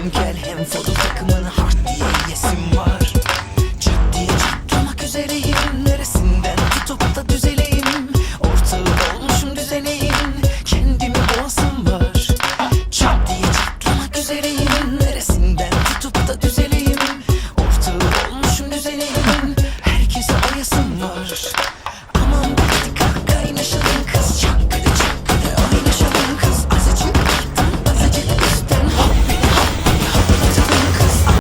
Hem gel hem foto takımını hard diye yesim var. Ciddiye çatlamak üzereyim Neresinden tutup da düzeleyim? Ortağı olmuşum düzeneyim Kendimi boğasım var. Çat diye çatlamak üzereyim Neresinden tutup da düzeleyim? Ortağı olmuşum düzeneyim Herkese ayasım var